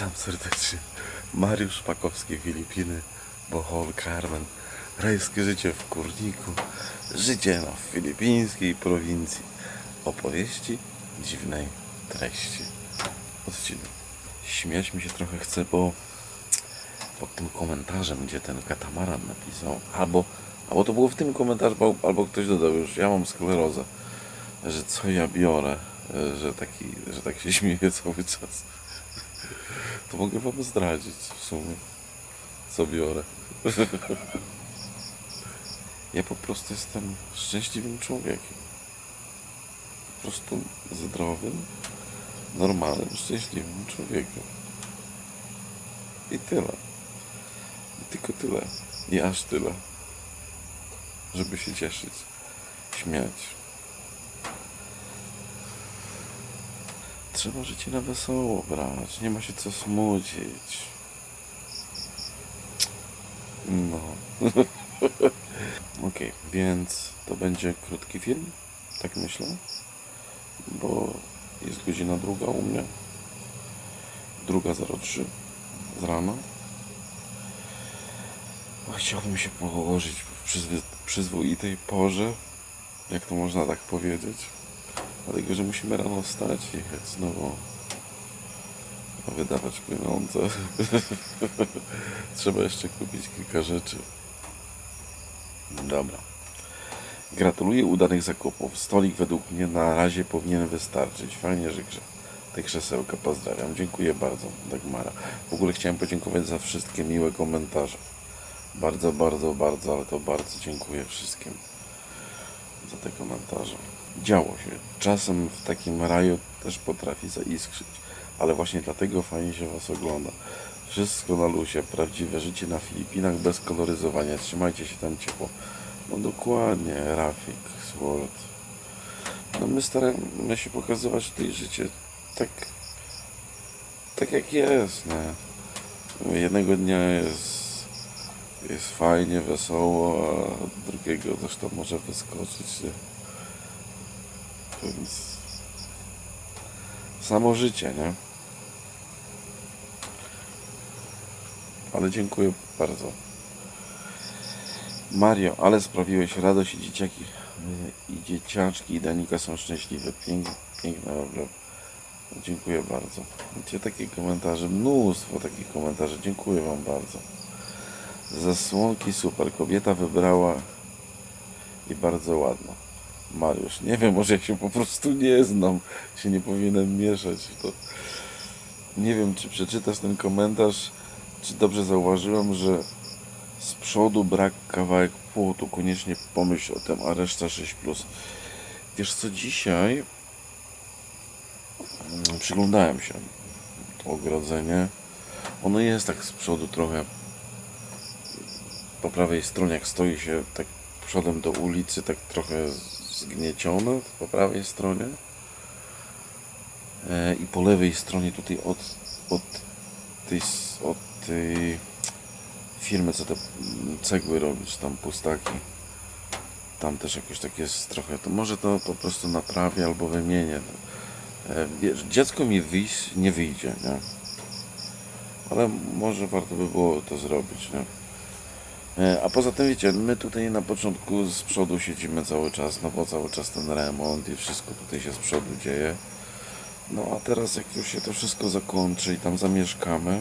Witam serdecznie. Mariusz Pakowski, Filipiny, Bohol, Carmen. Rajskie życie w Kurniku. Życie na filipińskiej prowincji. Opowieści dziwnej treści. Odcinek. Śmiać mi się trochę chce, bo pod tym komentarzem, gdzie ten katamaran napisał, albo, albo to było w tym komentarzu, albo, ktoś dodał już, ja mam sklerozę, że co ja biorę, e, że, taki, że tak się śmieję cały czas. To mogę wam zdradzić w sumie, co biorę. Ja po prostu jestem szczęśliwym człowiekiem. Po prostu zdrowym, normalnym, szczęśliwym człowiekiem. I tyle. I tylko tyle. I aż tyle. Żeby się cieszyć, śmiać. Trzeba życie na wesoło brać. Nie ma się co smucić. No. Okej, więc to będzie krótki film. Tak myślę. Bo jest godzina druga u mnie. Druga 03 z rana. Chciałbym się położyć w przyzwy- przyzwoitej porze, jak to można tak powiedzieć. Dlatego, że musimy rano wstać i jechać znowu wydawać pieniądze. Trzeba jeszcze kupić kilka rzeczy. Dobra. Gratuluję udanych zakupów. Stolik według mnie na razie powinien wystarczyć. Fajnie, że grze. Te krzesełka pozdrawiam. Dziękuję bardzo, Dagmara. W ogóle chciałem podziękować za wszystkie miłe komentarze. Bardzo, bardzo, bardzo, ale to bardzo dziękuję wszystkim za te komentarze. Działo się. Czasem w takim raju też potrafi zaiskrzyć, ale właśnie dlatego fajnie się Was ogląda. Wszystko na luzie, prawdziwe życie na Filipinach bez koloryzowania. Trzymajcie się tam ciepło. No dokładnie, Rafik, Sword. No my staramy się pokazywać tutaj życie tak, tak jak jest, nie? Jednego dnia jest jest fajnie, wesoło, a drugiego też to może wyskoczyć. Nie? Samo życie, nie? Ale dziękuję bardzo. Mario, ale sprawiłeś radość i dzieciaki i dzieciaczki i Danika są szczęśliwe. Pięk, piękne obraz. Dziękuję bardzo. Macie takie komentarze, mnóstwo takich komentarzy. Dziękuję Wam bardzo. Zasłonki super. Kobieta wybrała i bardzo ładna. Mariusz, nie wiem, może ja się po prostu nie znam, się nie powinienem mieszać w to. Nie wiem, czy przeczytasz ten komentarz, czy dobrze zauważyłem, że z przodu brak kawałek płotu. Koniecznie pomyśl o tym, a reszta 6. Wiesz co, dzisiaj mm, przyglądałem się to ogrodzenie. Ono jest tak z przodu trochę po prawej stronie, jak stoi się tak przodem do ulicy, tak trochę zgniecione po prawej stronie. E, I po lewej stronie tutaj od, od, tej, od tej firmy, co te cegły robi, czy tam pustaki. Tam też jakoś tak jest trochę, to może to po prostu naprawię albo wymienię. E, Wiesz, dziecko mi wyjść nie wyjdzie, nie? Ale może warto by było to zrobić, nie? E, A poza tym wiecie, my tutaj na początku z przodu siedzimy cały czas, no bo cały czas ten remont i wszystko tutaj się z przodu dzieje. No a teraz jak już się to wszystko zakończy i tam zamieszkamy,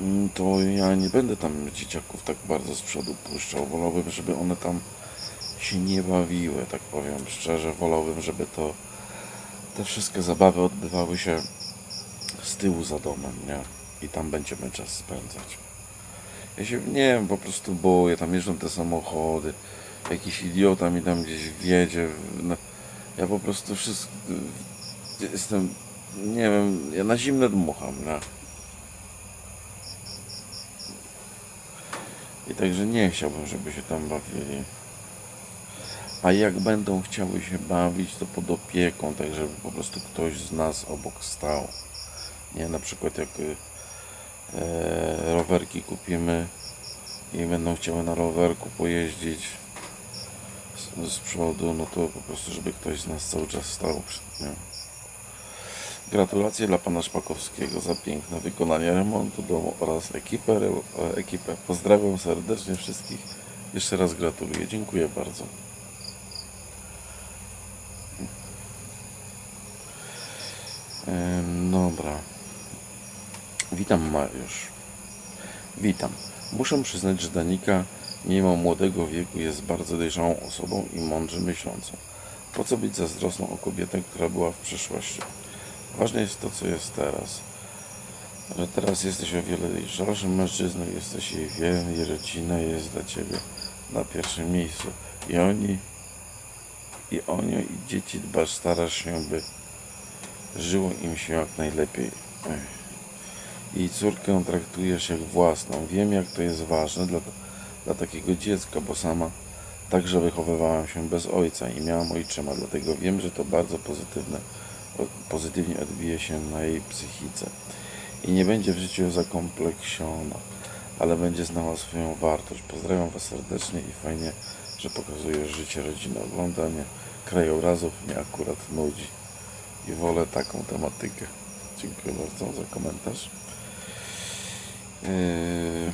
mm, to ja nie będę tam dzieciaków tak bardzo z przodu puszczał. Wolałbym, żeby one tam się nie bawiły, tak powiem szczerze. Wolałbym, żeby to te wszystkie zabawy odbywały się z tyłu za domem, nie? I tam będziemy czas spędzać. Ja się nie wiem, po prostu boję, tam jeżdżą te samochody, jakiś idiota mi tam gdzieś wjedzie. No, ja po prostu wszystko jestem, nie wiem, ja na zimne dmucham, nie? I także nie chciałbym, żeby się tam bawili. A jak będą chciały się bawić, to pod opieką, tak żeby po prostu ktoś z nas obok stał. Nie, na przykład jak y, rowerki kupimy i będą chciały na rowerku pojeździć z, z przodu, no to po prostu, żeby ktoś z nas cały czas stał. przy- Nie? Gratulacje dla pana Szpakowskiego za piękne wykonanie remontu domu oraz ekipę. re- ekipę. Pozdrawiam serdecznie wszystkich. Jeszcze raz gratuluję. Dziękuję bardzo. Dobra. Witam Mariusz. Witam. Muszę przyznać, że Danika mimo młodego wieku jest bardzo dojrzałą osobą i mądrze myślącą. Po co być zazdrosną o kobietę, która była w przeszłości? Ważne jest to, co jest teraz. Że teraz jesteś o wiele dojrzalszym mężczyzną, jesteś jej wierny i rodzina jest dla ciebie na pierwszym miejscu. I oni, i o nią i dzieci dbasz, starasz się, by żyło im się jak najlepiej. Ech. I córkę traktujesz jak własną. Wiem, jak to jest ważne dla, dla takiego dziecka, bo sama także wychowywałam się bez ojca i miałam ojczyma, dlatego wiem, że to bardzo pozytywne, pozytywnie odbije się na jej psychice. I nie będzie w życiu zakompleksiona, ale będzie znała swoją wartość. Pozdrawiam Was serdecznie i fajnie, że pokazujesz życie rodziny. Oglądanie krajobrazów mnie akurat nudzi i wolę taką tematykę. Dziękuję bardzo za komentarz. Yy...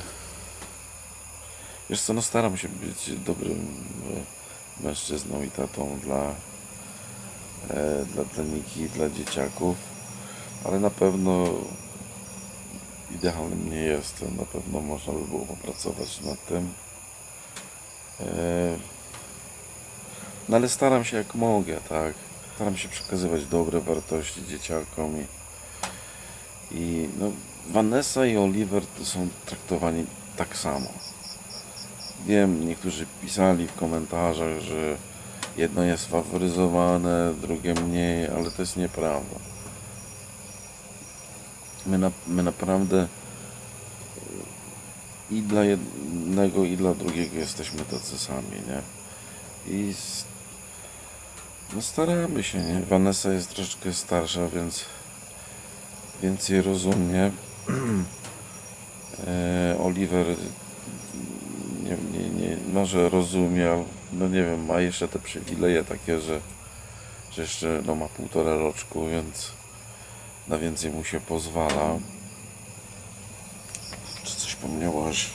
Wiesz co, no staram się być dobrym e, mężczyzną i tatą dla, e, dla Daniki, dla dzieciaków, ale na pewno idealnym nie jestem. Na pewno można by było popracować nad tym. E, no ale staram się jak mogę, tak. Staram się przekazywać dobre wartości dzieciakom i, i no, Vanessa i Oliver to są traktowani tak samo. Wiem, niektórzy pisali w komentarzach, że jedno jest faworyzowane, drugie mniej, ale to jest nieprawda. My, na, my naprawdę i dla jednego, i dla drugiego jesteśmy tacy sami, nie? I no staramy się, nie? Vanessa jest troszeczkę starsza, więc więcej rozumie. E, Oliver nie, nie, nie, może rozumie, ale no nie wiem, ma jeszcze te przywileje takie, że, że jeszcze no, ma półtora roczku, więc na więcej mu się pozwala. Czy coś pomniałaś?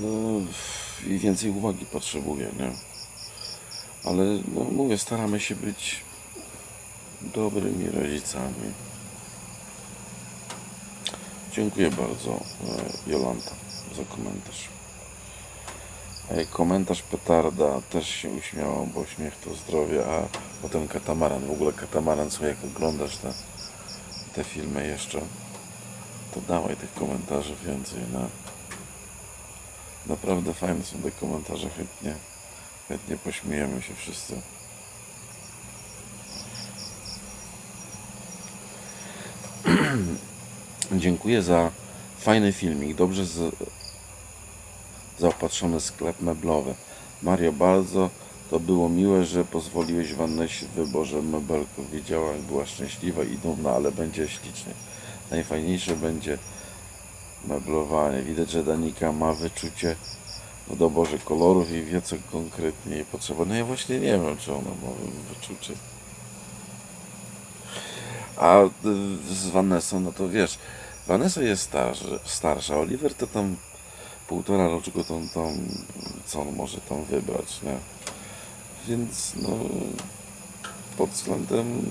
No i więcej uwagi potrzebuje, nie? Ale no, mówię, staramy się być dobrymi rodzicami. Dziękuję bardzo, e, Jolanta, za komentarz. E, Komentarz petarda też się uśmiałam, bo śmiech to zdrowie, a potem katamaran. W ogóle katamaran, co jak oglądasz te, te filmy jeszcze, to dawaj tych komentarzy więcej. No. Naprawdę fajne są te komentarze, chętnie, chętnie pośmiejemy się wszyscy. Dziękuję za fajny filmik, dobrze z, zaopatrzony sklep meblowy. Mario, bardzo to było miłe, że pozwoliłeś Wannesie w wyborze mebelków. Wiedziała, jak była szczęśliwa i dumna, ale będzie ślicznie. Najfajniejsze będzie meblowanie. Widać, że Danika ma wyczucie w doborze kolorów i wie, co konkretnie jej potrzeba. No ja właśnie nie wiem, czy ona ma wyczucie. A z Vanessą, no to wiesz, Vanessa jest starsza. Oliver to tam półtora roczku, to tam, co on może tam wybrać, nie? Więc no, pod względem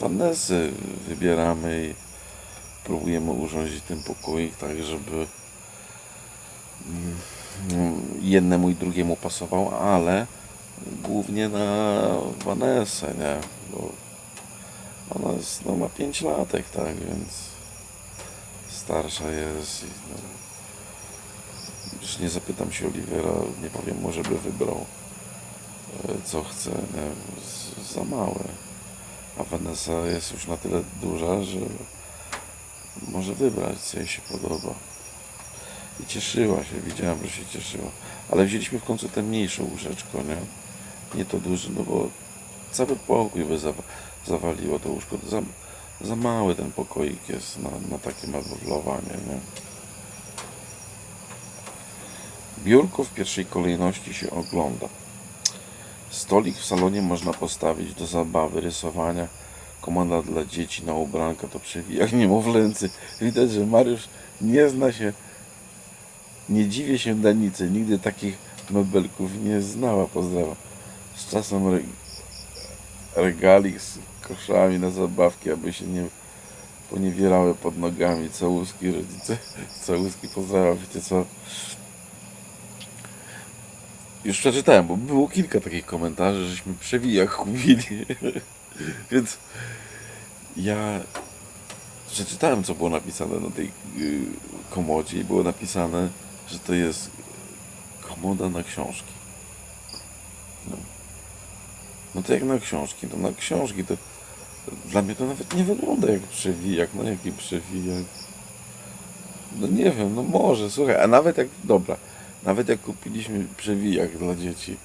Vanessy wybieramy i próbujemy urządzić ten pokoik tak, żeby mm, jednemu i drugiemu pasował, ale głównie na Vanessę, nie? Bo ona jest, no, ma 5 latek, tak, więc starsza jest i no, już nie zapytam się Olivera, nie powiem mu, żeby wybrał e, co chce, nie, za małe. A Vanessa jest już na tyle duża, że może wybrać, co jej się podoba. I cieszyła się, widziałem, że się cieszyła. Ale wzięliśmy w końcu tę mniejszą łóżeczko, nie? Nie to duże, no bo cały pokój by zawa- zawaliło to łóżko. Za, za mały ten pokoik jest na, na takie meblowanie, nie? Biurko w pierwszej kolejności się ogląda. Stolik w salonie można postawić do zabawy, rysowania. Komanda dla dzieci na ubranka to przewijak niemowlęcy. Widać, że Mariusz nie zna się, nie dziwię się Danicy, nigdy takich mebelków nie znała. Pozdrawiam. Z czasem regalik z koszami na zabawki, aby się nie poniewierały pod nogami. Całuski rodzice, całuski pozdrawiam. Wiecie co? Już przeczytałem, bo było kilka takich komentarzy, żeśmy przewijak kupili. Więc ja przeczytałem, co było napisane na tej y, komodzie i było napisane, że to jest komoda na książki. No, no to jak na książki, no na książki to dla mnie to nawet nie wygląda jak przewijak, no jaki przewijak. No nie wiem, no może, słuchaj, a nawet jak, dobra, nawet jak kupiliśmy przewijak dla dzieci,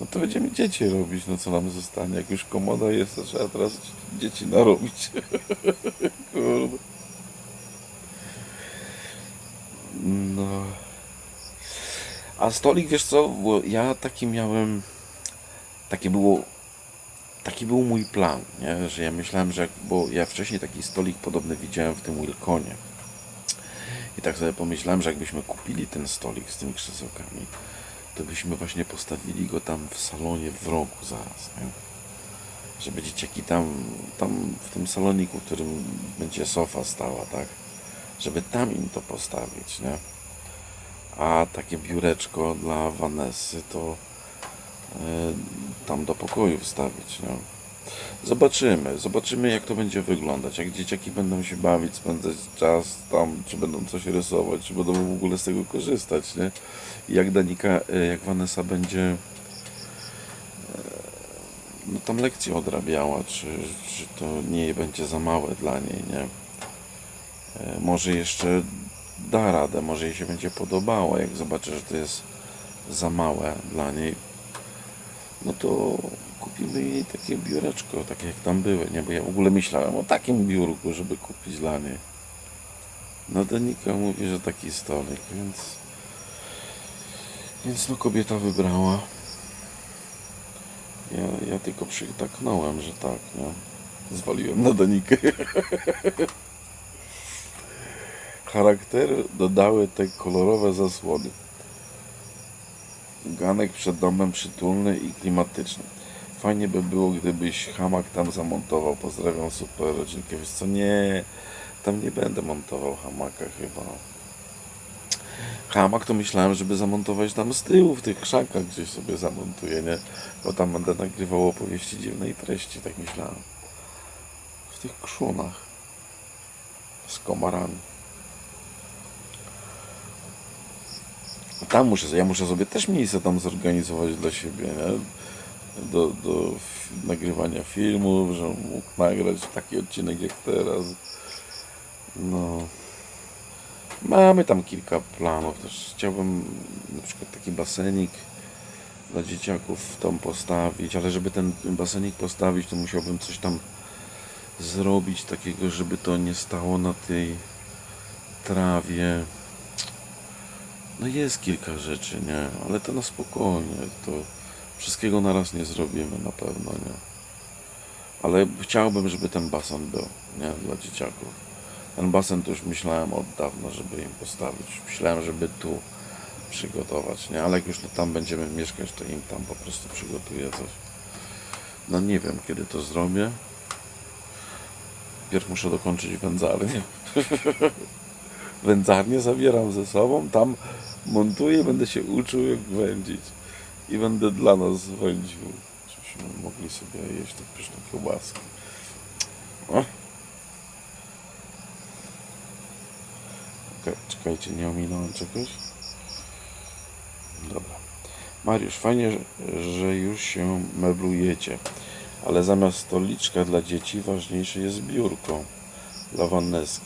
no to będziemy dzieci robić, no co nam zostanie. Jak już komoda jest, to trzeba teraz dzieci narobić. Kurde. No. A stolik, wiesz co, bo ja taki miałem, takie było, taki był mój plan, nie? że ja myślałem, że, bo ja wcześniej taki stolik podobny widziałem w tym Wilkonie. I tak sobie pomyślałem, że jakbyśmy kupili ten stolik z tymi krzesełkami, to byśmy właśnie postawili go tam w salonie w rogu zaraz, nie? Żeby dzieciaki tam, tam w tym saloniku, w którym będzie sofa stała, tak? Żeby tam im to postawić, nie? A takie biureczko dla Vanessy to tam do pokoju wstawić, nie? Zobaczymy, zobaczymy jak to będzie wyglądać, jak dzieciaki będą się bawić, spędzać czas tam, czy będą coś rysować, czy będą w ogóle z tego korzystać, nie? Jak Danika, e, jak Vanessa będzie e, no tam lekcje odrabiała, czy, czy to nie będzie za małe dla niej, nie? E, Może jeszcze da radę, może jej się będzie podobało, jak zobaczy, że to jest za małe dla niej, no to kupimy jej takie biureczko, takie jak tam były, nie? Bo ja w ogóle myślałem o takim biurku, żeby kupić dla niej. No Danika mówi, że taki stolik, więc więc no kobieta wybrała. Ja, ja tylko przytaknąłem, że tak, nie? Zwaliłem na Danikę. Charakteru dodały te kolorowe zasłony. Ganek przed domem przytulny i klimatyczny. Fajnie by było, gdybyś hamak tam zamontował. Pozdrawiam super rodzinkę. Wiesz co, nie, tam nie będę montował hamaka chyba. Hamak to myślałem, żeby zamontować tam z tyłu, w tych krzakach gdzieś sobie zamontuję, nie? Bo tam będę nagrywał opowieści dziwnej treści, tak myślałem. W tych krzunach. Z komarami. Tam muszę, ja muszę sobie też miejsce tam zorganizować dla siebie, nie? Do, do nagrywania filmów, żebym mógł nagrać taki odcinek jak teraz. No. Mamy tam kilka planów. Też chciałbym na przykład taki basenik dla dzieciaków tam postawić, ale żeby ten basenik postawić, to musiałbym coś tam zrobić takiego, żeby to nie stało na tej trawie. No jest kilka rzeczy, nie? Ale to na spokojnie. To wszystkiego na raz nie zrobimy na pewno, nie? Ale chciałbym, żeby ten basen był, nie? Dla dzieciaków. Ten basen to już myślałem od dawna, żeby im postawić. Myślałem, żeby tu przygotować, nie? Ale jak już to tam będziemy mieszkać, to im tam po prostu przygotuję coś. No nie wiem, kiedy to zrobię. Pierw muszę dokończyć wędzarnię. Wędzarnię zabieram ze sobą, tam montuję, będę się uczył jak wędzić. I będę dla nas wędził. Żebyśmy mogli sobie jeść te pyszne kiełbaski. Czekajcie, nie ominąłem czegoś. Dobra. Mariusz, fajnie, że- że już się meblujecie, ale zamiast stoliczka dla dzieci ważniejsze jest biurko dla Wanneski.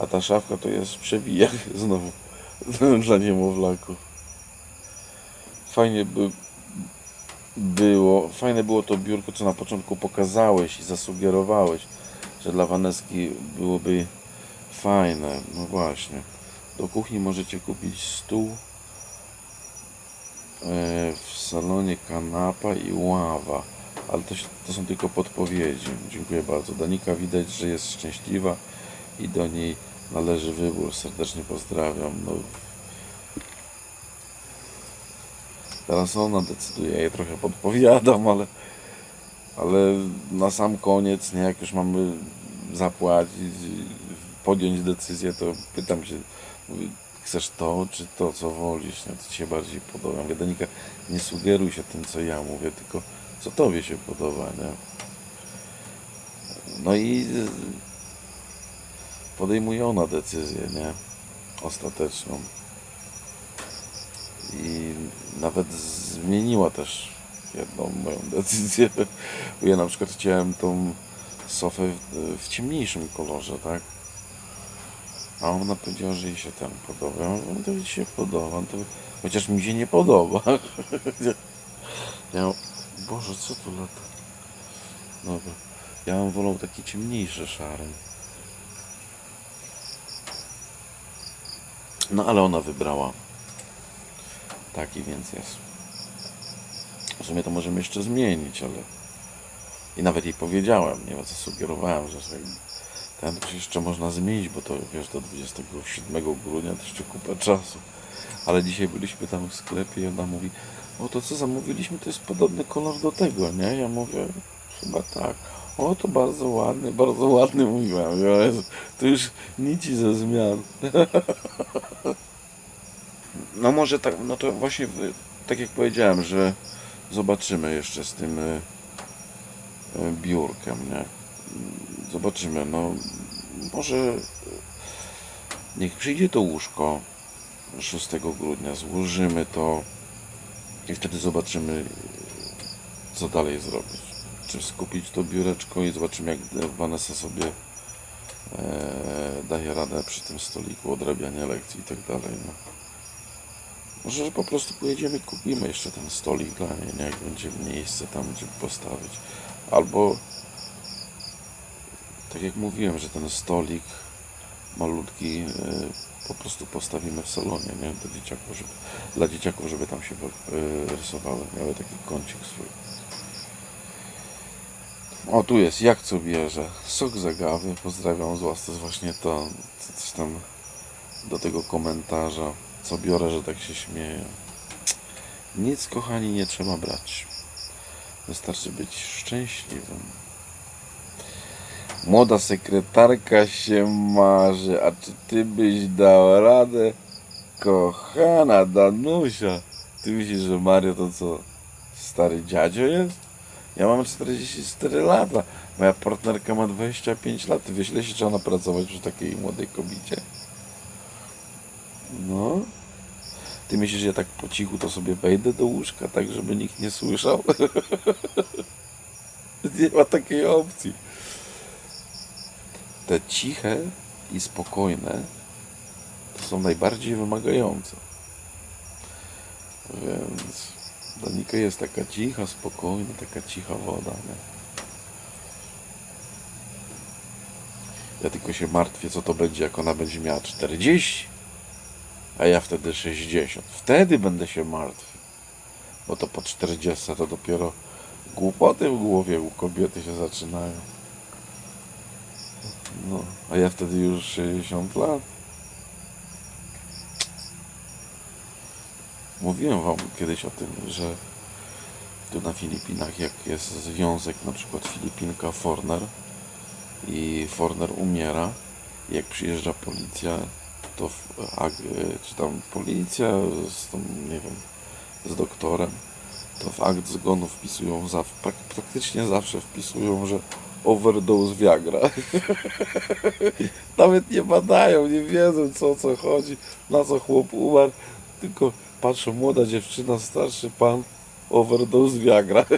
A ta szafka to jest przewijak znowu dla niemowlaków. Fajnie by było, fajne było to biurko, co na początku pokazałeś i zasugerowałeś, że dla Waneski byłoby fajne. No właśnie. Do kuchni możecie kupić stół w salonie kanapa i ława. Ale to, to są tylko podpowiedzi. Dziękuję bardzo. Danika widać, że jest szczęśliwa i do niej należy wybór. Serdecznie pozdrawiam. No, teraz ona decyduje. Ja jej trochę podpowiadam, ale, ale na sam koniec, nie, jak już mamy zapłacić, podjąć decyzję, to pytam się, mówię, chcesz to, czy to, co wolisz, nie? co ci się bardziej podoba. Mówię, Danika, nie sugeruj się tym, co ja mówię, tylko co tobie się podoba, nie? No i podejmuje ona decyzję, nie? Ostateczną. I nawet zmieniła też jedną moją decyzję. Ja na przykład chciałem tą sofę w, ciemniejszym kolorze, tak? A ona powiedziała, że jej się ten podoba. Ja mówię, to jej się podoba, to chociaż mi się nie podoba. Ja, Boże, co tu lata? Dobra. Ja bym wolał taki ciemniejszy szary. No ale ona wybrała taki, więc jest. W sumie to możemy jeszcze zmienić, ale i nawet jej powiedziałem, nie wiem co sugerowałem, że sobie ten jeszcze można zmienić, bo to wiesz do 27 grudnia to jeszcze kupę czasu. Ale dzisiaj byliśmy tam w sklepie i ona mówi, o to co zamówiliśmy to jest podobny kolor do tego, nie? Ja mówię, chyba tak. O to bardzo ładny, bardzo ładny mówiłem. To już nici ze zmian. No może tak, no to właśnie tak jak powiedziałem, że zobaczymy jeszcze z tym y, y, biurkiem, nie? Zobaczymy, no może y, niech przyjdzie to łóżko 6 grudnia, złożymy to i wtedy zobaczymy co dalej zrobić. Czy skupić to biureczko i zobaczymy jak Vanessa sobie e, daje radę przy tym stoliku odrabiania lekcji i tak dalej. No. Może że po prostu pojedziemy, kupimy jeszcze ten stolik dla niej, nie? jak będzie miejsce tam, gdzie postawić. Albo tak jak mówiłem, że ten stolik malutki e, po prostu postawimy w salonie, nie? Do dzieciaków, żeby, dla dzieciaków, żeby tam się e, rysowały, miały taki kącik swój. O, tu jest, jak co bierze? Sok zagawy, pozdrawiam z jest właśnie to, co coś tam do tego komentarza, co biorę, że tak się śmieję. Nic, kochani, nie trzeba brać. Wystarczy być szczęśliwym. Młoda sekretarka się marzy, a czy ty byś dał radę? Kochana Danusia, ty myślisz, że Mario to co, stary dziadzio jest? Ja mam 44 lata, moja partnerka ma 25 lat. Wiesz, ile się trzeba napracować przy takiej młodej kobiecie? No. Ty myślisz, że ja tak po cichu to sobie wejdę do łóżka, tak żeby nikt nie słyszał? nie ma takiej opcji. Te ciche i spokojne to są najbardziej wymagające. Więc Danika jest taka cicha, spokojna, taka cicha woda. Nie? Ja tylko się martwię, co to będzie, jak ona będzie miała 40, a ja wtedy 60. Wtedy będę się martwił. Bo to po 40 to dopiero głupoty w głowie u kobiety się zaczynają. No, a ja wtedy już 60 lat. Mówiłem wam kiedyś o tym, że tu na Filipinach, jak jest związek, na przykład Filipinka Forner i Forner umiera, jak przyjeżdża policja, to ag- czy tam policja z nie wiem, z doktorem, to w akt zgonu wpisują, za, prak, praktycznie zawsze wpisują, że overdose Viagra. Nawet nie badają, nie wiedzą co o co chodzi, na co chłop umarł, tylko patrzą, młoda dziewczyna, starszy pan, overdose Viagra.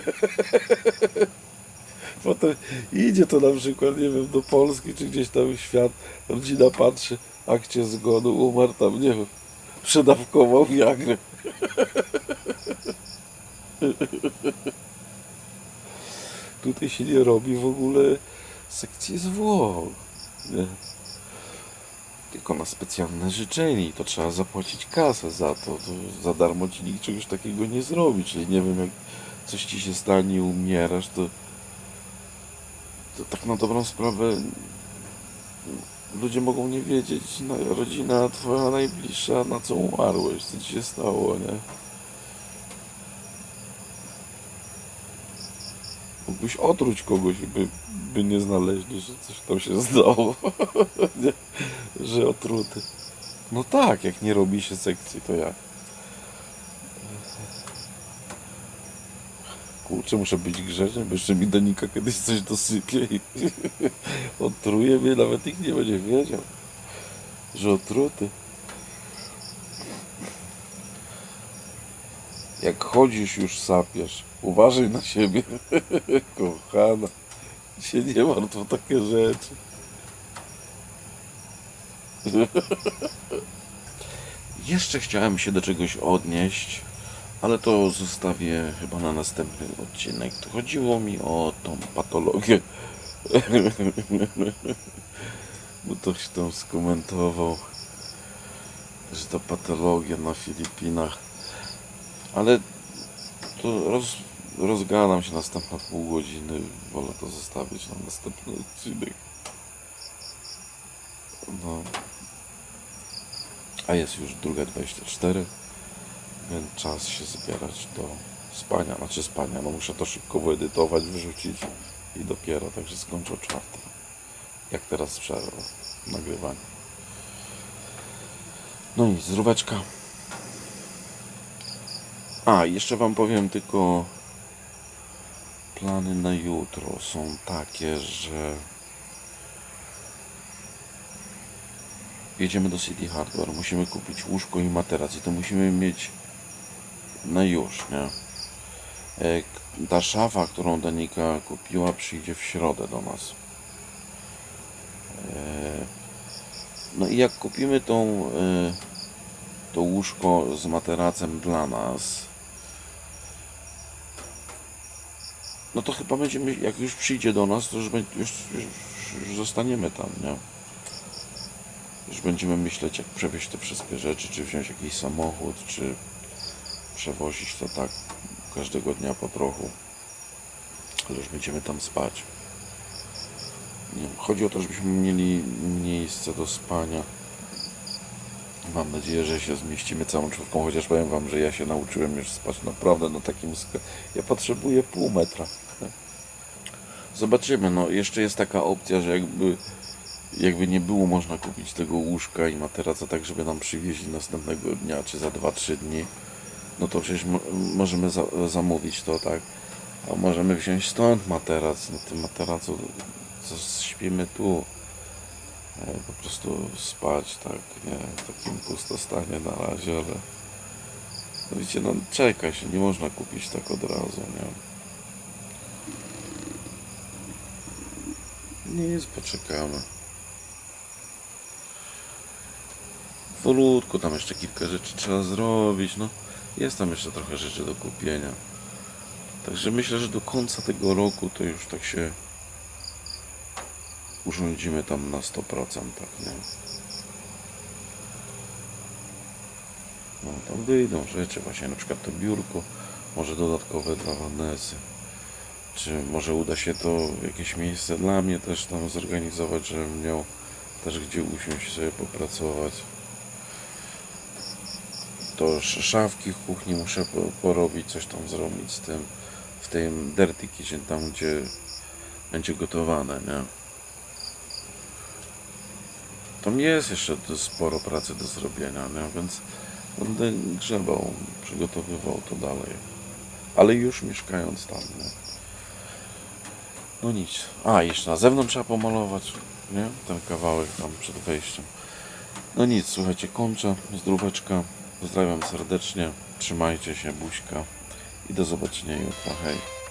Potem idzie to na przykład, nie wiem, do Polski, czy gdzieś tam w świat, rodzina patrzy, akcie zgonu, umarł tam, nie wiem, przedawkował Viagrę. Tutaj się nie robi w ogóle sekcji zwłok. Nie? Tylko na specjalne życzenie i to trzeba zapłacić kasę za to. to za darmo ci nikt czegoś takiego nie zrobi. Czyli nie wiem, jak coś ci się stanie i umierasz, to, to tak na dobrą sprawę ludzie mogą nie wiedzieć, no, rodzina twoja najbliższa, na co umarłeś, co ci się stało, nie? Mógłbyś otruć kogoś by, by nie znaleźli, że coś tam się nie? Że otruty. No tak, jak nie robi się sekcji, to jak? Kurczę, muszę być grzeczny, bo jeszcze mi Danika kiedyś coś dosypie i otruje mnie, nawet nikt nie będzie wiedział, że otruty. Jak chodzisz już sapiesz, uważaj na siebie, kochana. Się nie martw o takie rzeczy. Jeszcze chciałem się do czegoś odnieść, ale to zostawię chyba na następny odcinek. Chodziło mi o tą patologię. Bo ktoś tam skomentował, że to patologia na Filipinach. Ale to roz, rozgadam się następne pół godziny. Wolę to zostawić na następny odcinek. No. A jest już druga 24, więc czas się zbierać do spania. Znaczy spania, no muszę to szybko wyedytować, wyrzucić i dopiero, także skończę o czwartej. Jak teraz przerwa nagrywanie. No i zdróweczka. A, jeszcze Wam powiem tylko plany na jutro są takie, że jedziemy do City Hardware, musimy kupić łóżko i materac i to musimy mieć na już, nie? E, Ta szafa, którą Danika kupiła, przyjdzie w środę do nas. E, No i jak kupimy tą, e, to łóżko z materacem dla nas, no to chyba będziemy, jak już przyjdzie do nas, to już, już, już, zostaniemy tam, nie? Już będziemy myśleć, jak przewieźć te wszystkie rzeczy, czy wziąć jakiś samochód, czy przewozić to tak każdego dnia po trochu. Ale już będziemy tam spać. Nie, chodzi o to, żebyśmy mieli miejsce do spania. Mam nadzieję, że się zmieścimy całą czwórką, chociaż powiem Wam, że ja się nauczyłem już spać naprawdę na takim sk- Ja potrzebuję pół metra. Zobaczymy, no jeszcze jest taka opcja, że jakby jakby nie było można kupić tego łóżka i materaca tak, żeby nam przywieźli następnego dnia, czy za 2-3 dni, no to przecież mo- możemy za zamówić to, tak? A możemy wziąć stąd materac, na tym materacu co śpimy tu. E, Po prostu spać, tak, nie, w takim pustostanie na razie, ale no wiecie, no czeka się, nie można kupić tak od razu, nie? Nic, poczekamy. Powolutku, tam jeszcze kilka rzeczy trzeba zrobić, no. Jest tam jeszcze trochę rzeczy do kupienia. Także myślę, że do końca tego roku to już tak się urządzimy tam na 100%, tak, nie? No, tam wyjdą rzeczy, właśnie na przykład to biurko, może dodatkowe dla Vanessy. Czy może uda się to jakieś miejsce dla mnie też tam zorganizować, żebym miał też gdzie usiąść sobie popracować. To sz- szafki w kuchni muszę po- porobić, coś tam zrobić z tym, w tym dirty kitchen, tam gdzie będzie gotowane, nie? Tam jest jeszcze sporo pracy do zrobienia, nie? więc będę grzebał, przygotowywał to dalej. Ale już mieszkając tam, nie? No nic. A, jeszcze na zewnątrz trzeba pomalować, nie? Ten kawałek tam przed wejściem. No nic, słuchajcie, kończę. Zdróweczka. Pozdrawiam serdecznie. Trzymajcie się, buźka. I do zobaczenia jutro. Hej.